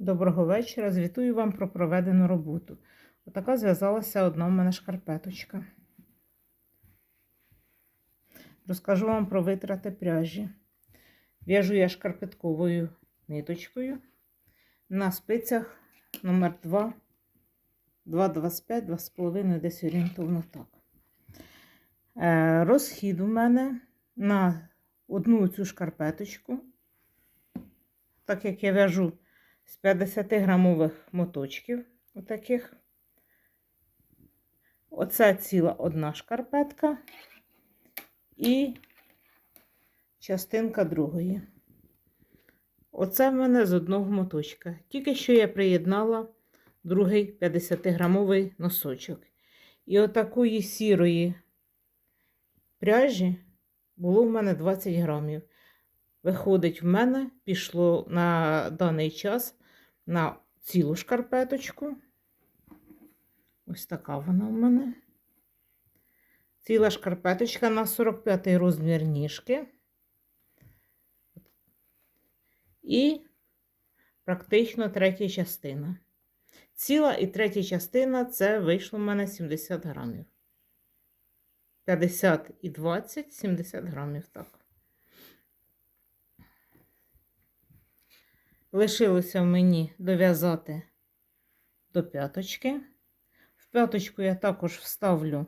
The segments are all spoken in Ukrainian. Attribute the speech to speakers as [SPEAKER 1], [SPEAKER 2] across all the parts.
[SPEAKER 1] Доброго вечора. Звітую вам про проведену роботу. Отака зв'язалася одна в мене шкарпеточка. Розкажу вам про витрати пряжі. В'яжу я шкарпетковою ниточкою на спицях номер 2, 2,25, 2,5, десь орієнтовно так. Е, Розхід у мене на одну цю шкарпеточку, так як я в'яжу з 50 грамових моточків, отаких. Оце ціла одна шкарпетка і частинка другої. Оце в мене з одного моточка. Тільки що я приєднала другий 50-грамовий носочок. І отакої сірої пряжі було в мене 20 грамів. Виходить, в мене пішло на даний час на цілу шкарпеточку. Ось така вона в мене. Ціла шкарпеточка на 45 розмір ніжки. І практично третя частина. Ціла і третя частина це вийшло в мене 70 грамів. 50 і 20, 70 грамів, так. Лишилося мені дов'язати до п'яточки. В п'яточку я також вставлю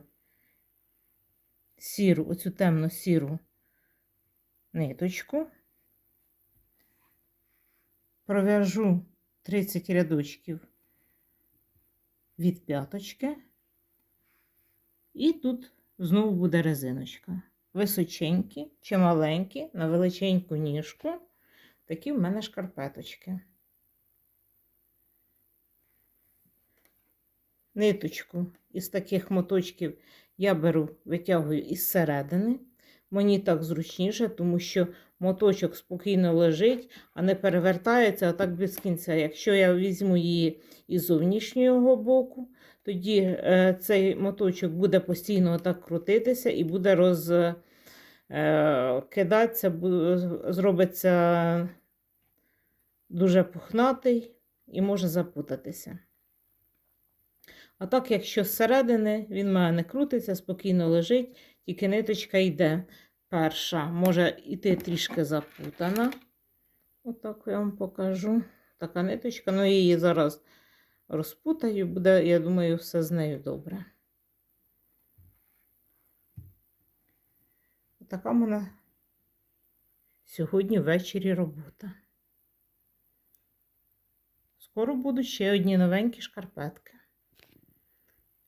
[SPEAKER 1] сіру, оцю темно-сіру ниточку. Пров'яжу 30 рядочків від п'яточки. І тут знову буде резиночка. Височенькі чи маленькі на величеньку ніжку. Такі в мене шкарпеточки. Ниточку із таких моточків я беру, витягую із середини. Мені так зручніше, тому що моточок спокійно лежить, а не перевертається отак без кінця. Якщо я візьму її із зовнішнього боку, тоді е, цей моточок буде постійно отак крутитися і буде розкидатися, зробиться дуже пухнатий і може запутатися. А так, якщо зсередини, він мене не крутиться, спокійно лежить, тільки ниточка йде перша. Може йти трішки запутана. Отак я вам покажу. Така ниточка, ну її зараз розпутаю, буде, я думаю, все з нею добре. Така в мене сьогодні ввечері робота. Скоро будуть ще одні новенькі шкарпетки.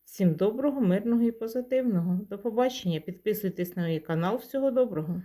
[SPEAKER 1] Всім доброго, мирного і позитивного. До побачення. Підписуйтесь на мій канал. Всього доброго!